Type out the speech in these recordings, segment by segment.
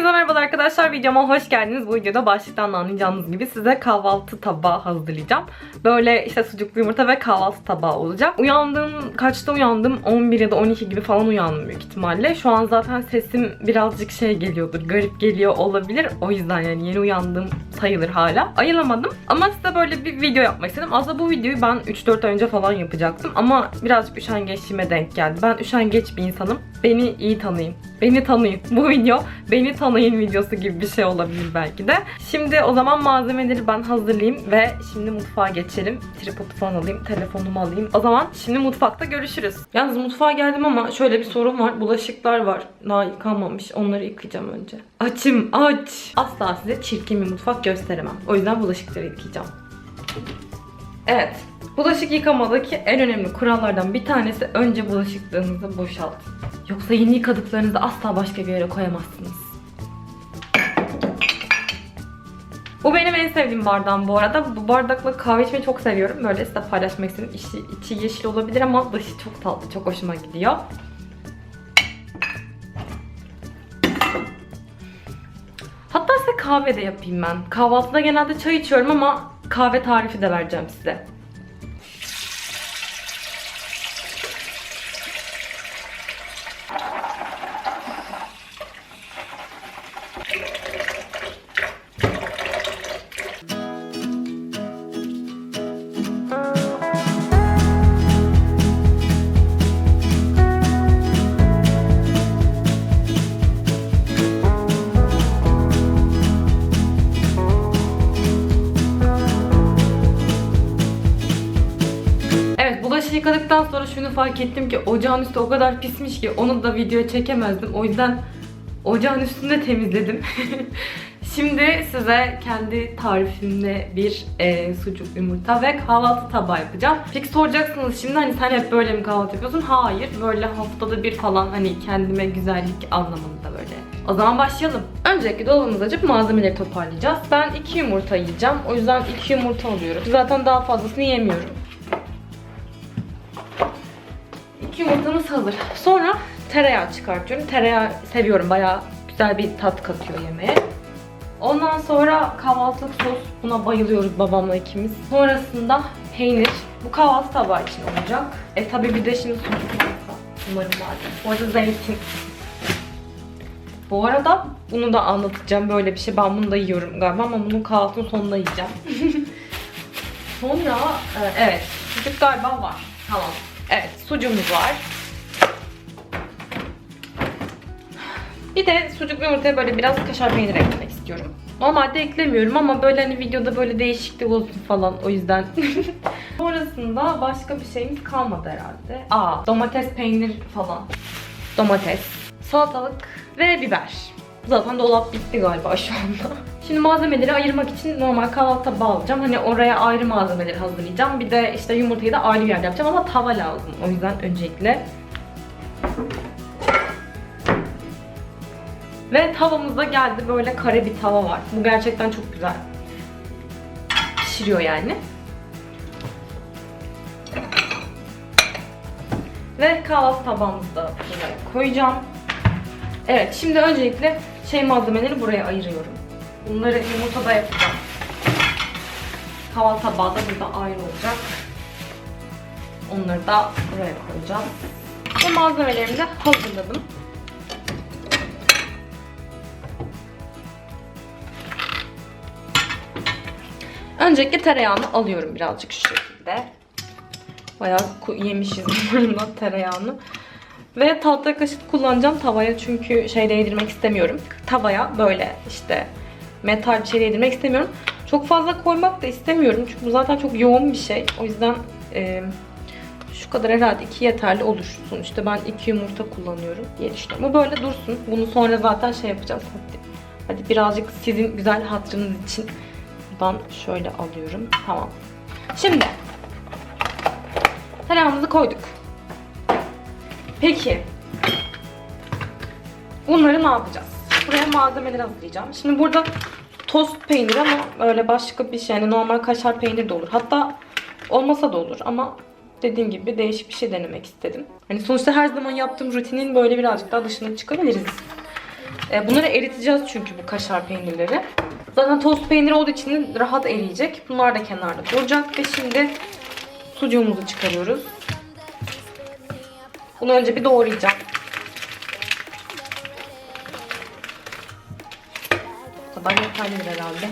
Hepinize merhabalar arkadaşlar. Videoma hoş geldiniz. Bu videoda başlıktan anlayacağınız gibi size kahvaltı tabağı hazırlayacağım. Böyle işte sucuklu yumurta ve kahvaltı tabağı olacak. Uyandığım, kaçta uyandım? 11 ya da 12 gibi falan uyandım büyük ihtimalle. Şu an zaten sesim birazcık şey geliyordur, garip geliyor olabilir. O yüzden yani yeni uyandığım sayılır hala. Ayılamadım. Ama size böyle bir video yapmak istedim. Aslında bu videoyu ben 3-4 ay önce falan yapacaktım. Ama birazcık üşengeçliğime denk geldi. Ben üşengeç bir insanım. Beni iyi tanıyın. Beni tanıyın. Bu video beni tanıyın videosu gibi bir şey olabilir belki de. Şimdi o zaman malzemeleri ben hazırlayayım ve şimdi mutfağa geçelim. Tripodu falan alayım, telefonumu alayım. O zaman şimdi mutfakta görüşürüz. Yalnız mutfağa geldim ama şöyle bir sorun var. Bulaşıklar var. Daha yıkanmamış. Onları yıkayacağım önce. Açım aç. Asla size çirkin bir mutfak gösteremem. O yüzden bulaşıkları yıkayacağım. Evet. Bulaşık yıkamadaki en önemli kurallardan bir tanesi önce bulaşıklarınızı boşaltın. Yoksa yeni yıkadıklarınızı asla başka bir yere koyamazsınız. Bu benim en sevdiğim bardağım bu arada. Bu bardakla kahve içmeyi çok seviyorum. Böyle size paylaşmak istedim. İçi, içi yeşil olabilir ama dışı çok tatlı, çok hoşuma gidiyor. Hatta size kahve de yapayım ben. Kahvaltıda genelde çay içiyorum ama kahve tarifi de vereceğim size. Şunu fark ettim ki ocağın üstü o kadar pismiş ki onu da video çekemezdim. O yüzden ocağın üstünü de temizledim. Şimdi size kendi tarifimle bir e, sucuk yumurta ve kahvaltı tabağı yapacağım. Peki soracaksınız şimdi hani sen hep böyle mi kahvaltı yapıyorsun? Hayır böyle haftada bir falan hani kendime güzellik anlamında böyle. O zaman başlayalım. Öncelikle dolabımızı açıp malzemeleri toparlayacağız. Ben iki yumurta yiyeceğim. O yüzden iki yumurta alıyorum. Zaten daha fazlasını yemiyorum. Yumurtamız hazır. Sonra tereyağı çıkartıyorum. Tereyağı seviyorum. Bayağı güzel bir tat katıyor yemeğe. Ondan sonra kahvaltılık sos. Buna bayılıyoruz babamla ikimiz. Sonrasında peynir. Bu kahvaltı tabağı için olacak. E tabi bir de şimdi sucuk varsa. Umarım vardır. Bu arada zeytin. Bu arada bunu da anlatacağım. Böyle bir şey. Ben bunu da yiyorum galiba ama bunu kahvaltının sonunda yiyeceğim. Sonra e, evet sucuk galiba var. Tamam. Evet sucuğumuz var. Bir de sucuklu yumurtaya böyle biraz kaşar peynir eklemek istiyorum. Normalde eklemiyorum ama böyle hani videoda böyle değişiklik olsun falan o yüzden. Sonrasında başka bir şeyimiz kalmadı herhalde. Aa domates peynir falan. Domates, salatalık ve biber. Zaten dolap bitti galiba şu anda. Şimdi malzemeleri ayırmak için normal kahvaltı tabağı alacağım. Hani oraya ayrı malzemeleri hazırlayacağım. Bir de işte yumurtayı da ayrı bir yerde yapacağım ama tava lazım. O yüzden öncelikle Ve tavamızda geldi böyle kare bir tava var. Bu gerçekten çok güzel. Pişiriyor yani. Ve kahvaltı tabağımızı da buraya koyacağım. Evet şimdi öncelikle şey malzemeleri buraya ayırıyorum. Bunları yumurtada yapacağım. Kahvaltı tabağı da burada ayrı olacak. Onları da buraya koyacağım. Ve malzemelerimi de hazırladım. Öncelikle tereyağını alıyorum birazcık şu şekilde. Bayağı yemişiz bundan tereyağını. Ve tahta kaşık kullanacağım tavaya çünkü şey değdirmek istemiyorum. Tavaya böyle işte metal bir şey değdirmek istemiyorum. Çok fazla koymak da istemiyorum çünkü bu zaten çok yoğun bir şey. O yüzden e, şu kadar herhalde iki yeterli olur. Sonuçta ben iki yumurta kullanıyorum diye düşünüyorum. Bu böyle dursun. Bunu sonra zaten şey yapacağız. Hadi, hadi birazcık sizin güzel hatırınız için Buradan şöyle alıyorum. Tamam. Şimdi tereyağımızı koyduk. Peki bunları ne yapacağız? Buraya malzemeleri hazırlayacağım. Şimdi burada tost peynir ama öyle başka bir şey. Yani normal kaşar peynir de olur. Hatta olmasa da olur ama dediğim gibi değişik bir şey denemek istedim. Hani sonuçta her zaman yaptığım rutinin böyle birazcık daha dışına çıkabiliriz. E, bunları eriteceğiz çünkü bu kaşar peynirleri. Zaten tost peyniri olduğu için rahat eriyecek. Bunlar da kenarda duracak ve şimdi sucuğumuzu çıkarıyoruz. Bunu önce bir doğrayacağım. Kadar yeterlidir herhalde.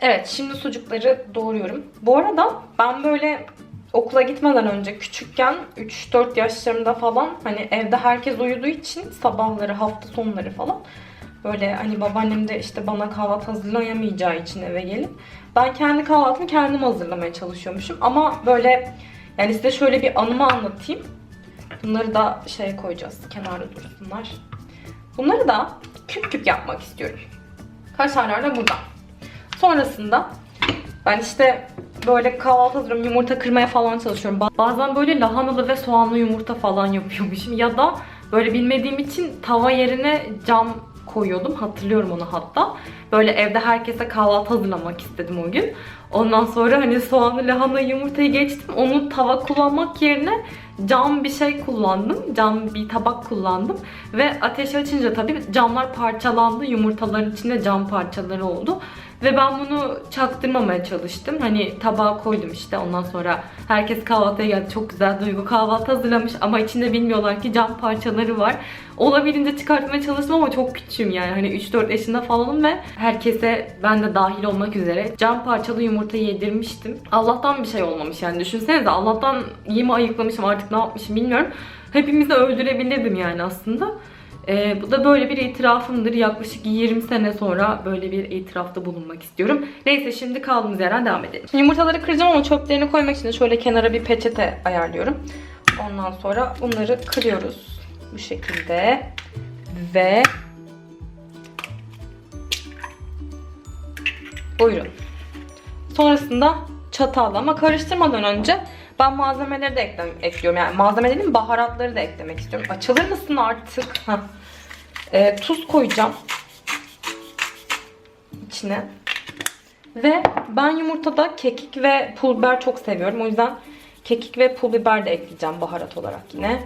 Evet şimdi sucukları doğruyorum. Bu arada ben böyle okula gitmeden önce küçükken 3-4 yaşlarımda falan hani evde herkes uyuduğu için sabahları hafta sonları falan böyle hani babaannem de işte bana kahvaltı hazırlayamayacağı için eve gelip ben kendi kahvaltımı kendim hazırlamaya çalışıyormuşum ama böyle yani size şöyle bir anımı anlatayım. Bunları da şeye koyacağız. Kenarda dursunlar. Bunları da küp küp yapmak istiyorum. Kaşarlar da burada. Sonrasında ben işte böyle kahvaltı hazırlıyorum. Yumurta kırmaya falan çalışıyorum. Ba- Bazen böyle lahanalı ve soğanlı yumurta falan yapıyormuşum. Ya da böyle bilmediğim için tava yerine cam koyuyordum. Hatırlıyorum onu hatta. Böyle evde herkese kahvaltı hazırlamak istedim o gün. Ondan sonra hani soğanlı lahana yumurtayı geçtim. Onu tava kullanmak yerine cam bir şey kullandım. Cam bir tabak kullandım. Ve ateş açınca tabii camlar parçalandı. Yumurtaların içinde cam parçaları oldu. Ve ben bunu çaktırmamaya çalıştım. Hani tabağa koydum işte. Ondan sonra herkes kahvaltıya geldi. Çok güzel duygu kahvaltı hazırlamış ama içinde bilmiyorlar ki cam parçaları var. Olabildiğince çıkartmaya çalıştım ama çok küçüğüm yani. Hani 3-4 yaşında falanım ve herkese ben de dahil olmak üzere cam parçalı yumurta yedirmiştim. Allah'tan bir şey olmamış yani. Düşünsenize Allah'tan iyi ayıklamışım artık ne yapmışım bilmiyorum. Hepimizi öldürebilirdim yani aslında. Ee, bu da böyle bir itirafımdır. Yaklaşık 20 sene sonra böyle bir itirafta bulunmak istiyorum. Neyse şimdi kaldığımız yerden devam edelim. Şimdi yumurtaları kıracağım ama çöplerini koymak için de şöyle kenara bir peçete ayarlıyorum. Ondan sonra bunları kırıyoruz. Bu şekilde. Ve buyurun. Sonrasında çatalla ama karıştırmadan önce ben malzemeleri de ekle- ekliyorum. Yani malzeme dediğim baharatları da eklemek istiyorum. Açılır mısın artık? Ee, tuz koyacağım. içine. Ve ben yumurtada kekik ve pul biber çok seviyorum. O yüzden kekik ve pul biber de ekleyeceğim baharat olarak yine.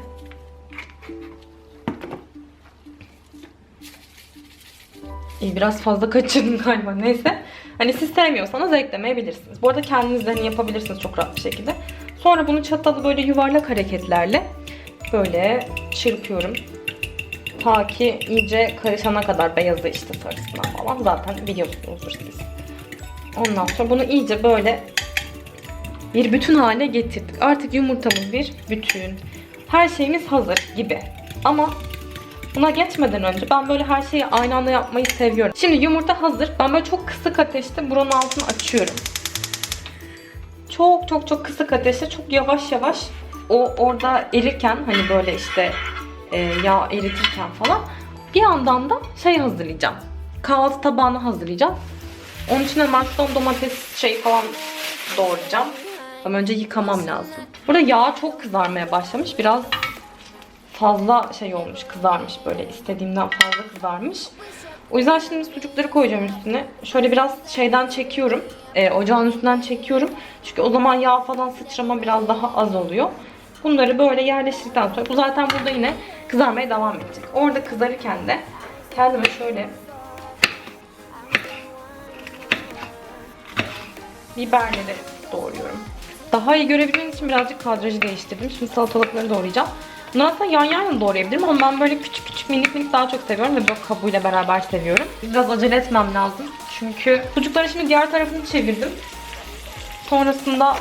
İyi biraz fazla kaçırdım galiba. Neyse. Hani siz sevmiyorsanız eklemeyebilirsiniz. Bu arada kendiniz de hani yapabilirsiniz çok rahat bir şekilde. Sonra bunu çatalı böyle yuvarlak hareketlerle böyle çırpıyorum. Ta ki iyice karışana kadar beyazı işte sarısına falan. Zaten biliyorsunuzdur siz. Ondan sonra bunu iyice böyle bir bütün hale getirdik. Artık yumurtamız bir bütün. Her şeyimiz hazır gibi. Ama Buna geçmeden önce ben böyle her şeyi aynı anda yapmayı seviyorum. Şimdi yumurta hazır. Ben böyle çok kısık ateşte buranın altını açıyorum. Çok çok çok kısık ateşte çok yavaş yavaş o orada erirken hani böyle işte e, yağ eritirken falan bir yandan da şey hazırlayacağım. Kahvaltı tabağını hazırlayacağım. Onun için hemen şuradan domates şey falan doğrayacağım. Ama önce yıkamam lazım. Burada yağ çok kızarmaya başlamış. Biraz fazla şey olmuş, kızarmış böyle istediğimden fazla kızarmış. O yüzden şimdi sucukları koyacağım üstüne. Şöyle biraz şeyden çekiyorum. E, ocağın üstünden çekiyorum. Çünkü o zaman yağ falan sıçrama biraz daha az oluyor. Bunları böyle yerleştirdikten sonra bu zaten burada yine kızarmaya devam edecek. Orada kızarırken de kendime şöyle biberleri doğruyorum. Daha iyi görebilmeniz için birazcık kadrajı değiştirdim. Şimdi salatalıkları doğrayacağım. Bunları aslında yan yan da doğrayabilirim ama ben böyle küçük küçük minik minik daha çok seviyorum ve böyle kabuğuyla beraber seviyorum. Biraz acele etmem lazım. Çünkü sucukları şimdi diğer tarafını çevirdim. Sonrasında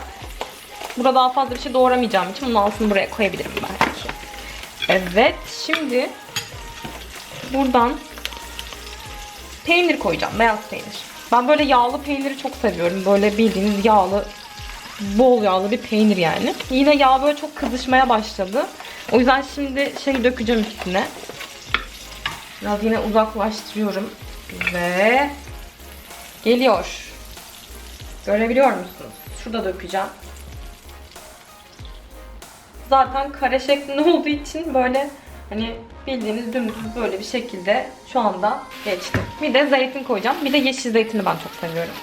burada daha fazla bir şey doğramayacağım için bunun altını buraya koyabilirim belki. Evet şimdi buradan peynir koyacağım. Beyaz peynir. Ben böyle yağlı peyniri çok seviyorum. Böyle bildiğiniz yağlı bol yağlı bir peynir yani. Yine yağ böyle çok kızışmaya başladı. O yüzden şimdi şey dökeceğim üstüne. Biraz yine uzaklaştırıyorum. Ve geliyor. Görebiliyor musunuz? Şurada dökeceğim. Zaten kare şeklinde olduğu için böyle hani bildiğiniz dümdüz böyle bir şekilde şu anda geçti. Bir de zeytin koyacağım. Bir de yeşil zeytini ben çok seviyorum.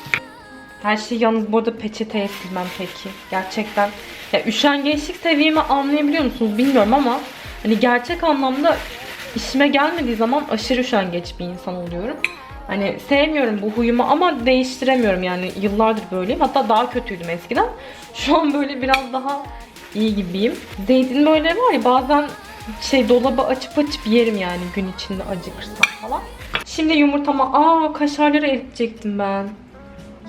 Her şeyi yalnız bu arada peçeteye silmem peki. Gerçekten. Ya üşengeçlik seviyemi anlayabiliyor musunuz bilmiyorum ama hani gerçek anlamda işime gelmediği zaman aşırı üşengeç bir insan oluyorum. Hani sevmiyorum bu huyumu ama değiştiremiyorum yani yıllardır böyleyim. Hatta daha kötüydüm eskiden. Şu an böyle biraz daha iyi gibiyim. Zeytin böyle var ya bazen şey dolaba açıp açıp yerim yani gün içinde acıkırsam falan. Şimdi yumurtama aa kaşarları eritecektim ben.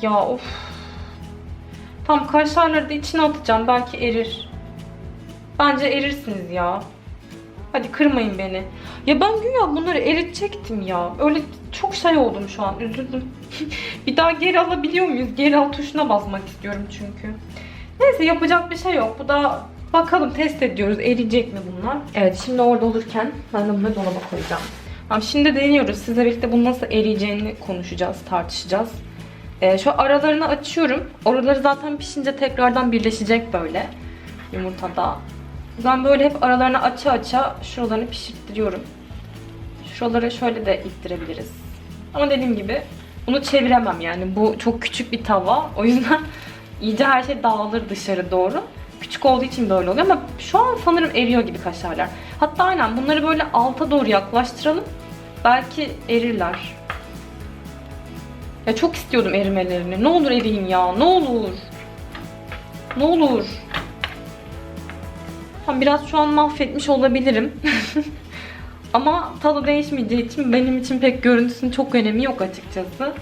Ya of. Tam kaşarları da içine atacağım belki erir. Bence erirsiniz ya. Hadi kırmayın beni. Ya ben güya bunları eritecektim ya. Öyle çok şey oldum şu an. Üzüldüm. bir daha geri alabiliyor muyuz? Geri al tuşuna basmak istiyorum çünkü. Neyse yapacak bir şey yok. Bu da bakalım test ediyoruz. Eriyecek mi bunlar? Evet şimdi orada olurken ben de bunları dolaba koyacağım. Tamam şimdi deniyoruz. Sizle birlikte bunun nasıl eriyeceğini konuşacağız, tartışacağız. Ee, şu aralarını açıyorum. Oraları zaten pişince tekrardan birleşecek böyle yumurtada. Ben böyle hep aralarını aça aça şuralarını pişirttiriyorum. Şuraları şöyle de ittirebiliriz. Ama dediğim gibi bunu çeviremem yani. Bu çok küçük bir tava. O yüzden iyice her şey dağılır dışarı doğru. Küçük olduğu için böyle oluyor ama şu an sanırım eriyor gibi kaşarlar. Hatta aynen bunları böyle alta doğru yaklaştıralım. Belki erirler. Ya çok istiyordum erimelerini. Ne olur eriyim ya. Ne olur. Ne olur. Tam biraz şu an mahvetmiş olabilirim. Ama tadı değişmeyeceği için benim için pek görüntüsünün çok önemi yok açıkçası.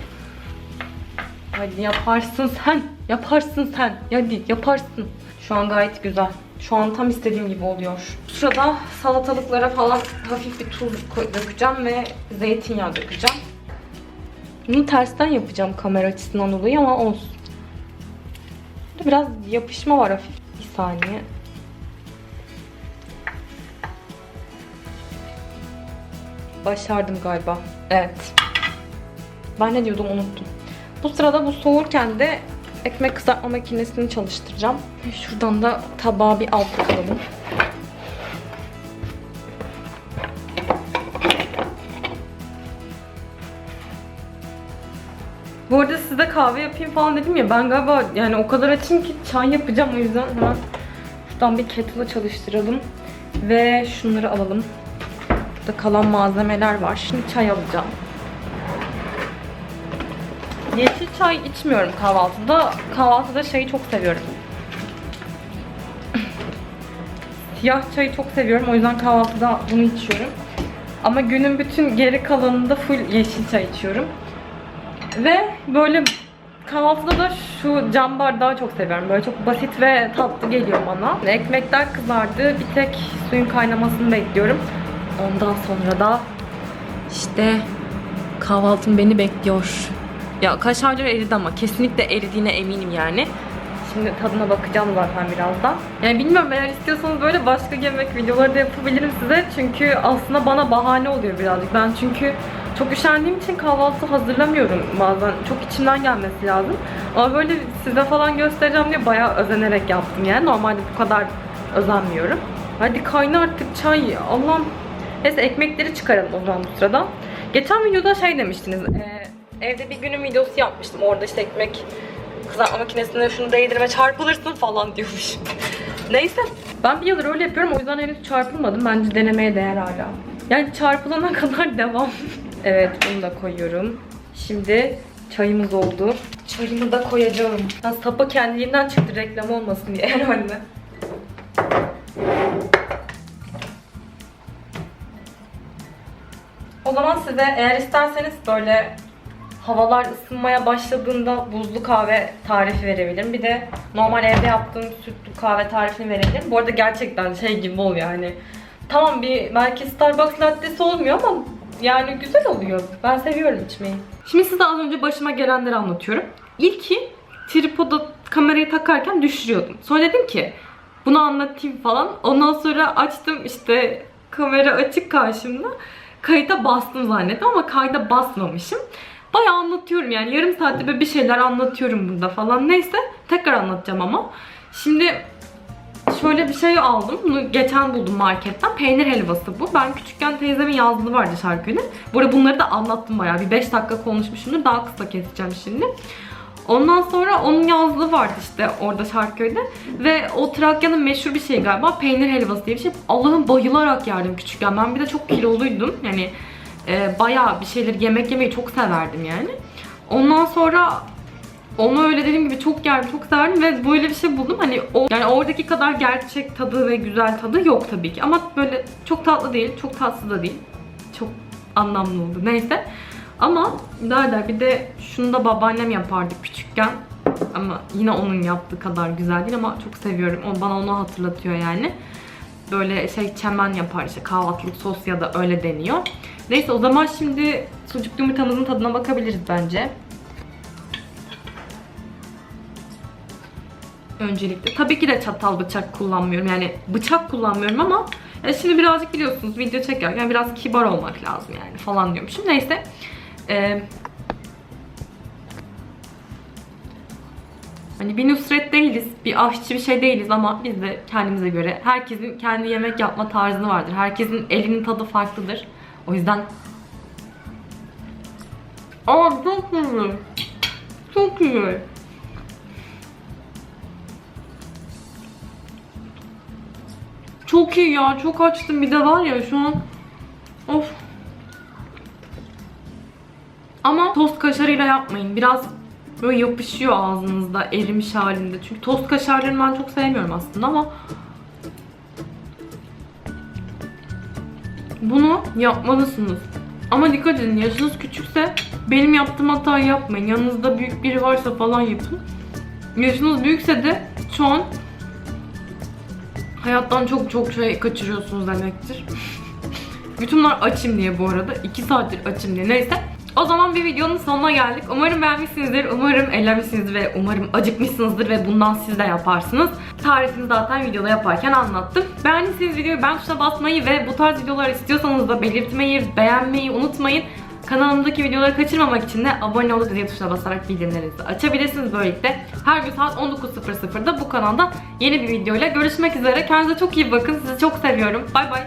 Hadi yaparsın sen. Yaparsın sen. Hadi yaparsın. Şu an gayet güzel. Şu an tam istediğim gibi oluyor. Bu sırada salatalıklara falan hafif bir tuz dökeceğim ve zeytinyağı dökeceğim. Bunu tersten yapacağım kamera açısından dolayı ama olsun. Burada Biraz yapışma var hafif. Bir saniye. Başardım galiba. Evet. Ben ne diyordum unuttum. Bu sırada bu soğurken de ekmek kızartma makinesini çalıştıracağım. Şuradan da tabağa bir alt alalım. Kahve yapayım falan dedim ya ben galiba yani o kadar açım ki çay yapacağım o yüzden hemen şuradan bir kettle'ı çalıştıralım ve şunları alalım. Burada kalan malzemeler var. Şimdi çay alacağım. Yeşil çay içmiyorum kahvaltıda. Kahvaltıda şeyi çok seviyorum. Siyah çayı çok seviyorum. O yüzden kahvaltıda bunu içiyorum. Ama günün bütün geri kalanında full yeşil çay içiyorum. Ve böyle kahvaltıda da şu cam bardağı çok seviyorum. Böyle çok basit ve tatlı geliyor bana. Ekmekler kızardı. Bir tek suyun kaynamasını bekliyorum. Ondan sonra da işte kahvaltım beni bekliyor. Ya kaşarları eridi ama kesinlikle eridiğine eminim yani. Şimdi tadına bakacağım zaten birazdan. Yani bilmiyorum eğer istiyorsanız böyle başka yemek videoları da yapabilirim size. Çünkü aslında bana bahane oluyor birazcık. Ben çünkü çok üşendiğim için kahvaltı hazırlamıyorum bazen. Çok içimden gelmesi lazım. Ama böyle size falan göstereceğim diye bayağı özenerek yaptım yani. Normalde bu kadar özenmiyorum. Hadi kayna artık çay. Allah'ım. Neyse ekmekleri çıkaralım o zaman bu sırada. Geçen videoda şey demiştiniz. e, evde bir günün videosu yapmıştım. Orada işte ekmek kızartma makinesine şunu değdirme çarpılırsın falan diyormuş. Neyse. Ben bir yıldır öyle yapıyorum o yüzden henüz çarpılmadım. Bence denemeye değer hala. Yani çarpılana kadar devam. Evet bunu da koyuyorum. Şimdi çayımız oldu. Çayımı da koyacağım. Ya sapı kendiliğinden çıktı reklam olmasın diye herhalde. O zaman size eğer isterseniz böyle havalar ısınmaya başladığında buzlu kahve tarifi verebilirim. Bir de normal evde yaptığım sütlü kahve tarifini verebilirim. Bu arada gerçekten şey gibi oluyor yani. Tamam bir belki Starbucks lattesi olmuyor ama yani güzel oluyor. Ben seviyorum içmeyi. Şimdi size az önce başıma gelenleri anlatıyorum. İlki tripoda kamerayı takarken düşürüyordum. Sonra dedim ki bunu anlatayım falan. Ondan sonra açtım işte kamera açık karşımda. Kayıta bastım zannettim ama kayda basmamışım. Bayağı anlatıyorum yani yarım saatte bir şeyler anlatıyorum burada falan. Neyse tekrar anlatacağım ama. Şimdi şöyle bir şey aldım. Bunu geçen buldum marketten. Peynir helvası bu. Ben küçükken teyzemin yazdığı vardı şarkının. Bu arada bunları da anlattım bayağı. Bir 5 dakika konuşmuşumdur. Daha kısa keseceğim şimdi. Ondan sonra onun yazlığı vardı işte orada Şarköy'de. Ve o Trakya'nın meşhur bir şey galiba peynir helvası diye bir şey. Allah'ım bayılarak yerdim küçükken. Ben bir de çok kiloluydum. Yani e, bayağı bir şeyler yemek yemeyi çok severdim yani. Ondan sonra onu öyle dediğim gibi çok yerdim, çok severdim ve böyle bir şey buldum. Hani o, yani oradaki kadar gerçek tadı ve güzel tadı yok tabii ki. Ama böyle çok tatlı değil, çok tatsız da değil. Çok anlamlı oldu. Neyse. Ama nerede bir de şunu da babaannem yapardı küçükken. Ama yine onun yaptığı kadar güzel değil ama çok seviyorum. O bana onu hatırlatıyor yani. Böyle şey çemen yapar işte kahvaltılık sos ya da öyle deniyor. Neyse o zaman şimdi sucuklu yumurtamızın tadına bakabiliriz bence. Öncelikle. Tabii ki de çatal bıçak kullanmıyorum. Yani bıçak kullanmıyorum ama ya şimdi birazcık biliyorsunuz video çekerken biraz kibar olmak lazım yani falan diyormuşum. Neyse. Ee, Hani bir Nusret değiliz, bir aşçı bir şey değiliz ama biz de kendimize göre herkesin kendi yemek yapma tarzı vardır. Herkesin elinin tadı farklıdır. O yüzden Aa çok iyi. Çok iyi. Çok iyi ya. Çok açtım. Bir de var ya şu an. Of. Ama tost kaşarıyla yapmayın. Biraz böyle yapışıyor ağzınızda erimiş halinde. Çünkü tost kaşarlarını ben çok sevmiyorum aslında ama bunu yapmalısınız. Ama dikkat edin yaşınız küçükse benim yaptığım hatayı yapmayın. Yanınızda büyük biri varsa falan yapın. Yaşınız büyükse de şu an hayattan çok çok şey kaçırıyorsunuz demektir. Bütünler açım diye bu arada. 2 saattir açım diye. Neyse. O zaman bir videonun sonuna geldik. Umarım beğenmişsinizdir. Umarım eğlenmişsinizdir ve umarım acıkmışsınızdır ve bundan siz de yaparsınız. Tarifini zaten videoda yaparken anlattım. Beğendiyseniz videoyu beğen tuşuna basmayı ve bu tarz videolar istiyorsanız da belirtmeyi, beğenmeyi unutmayın. Kanalımdaki videoları kaçırmamak için de abone olup zil tuşuna basarak bildirimlerinizi açabilirsiniz böylelikle. Her gün saat 19.00'da bu kanalda yeni bir videoyla görüşmek üzere. Kendinize çok iyi bakın. Sizi çok seviyorum. Bay bay.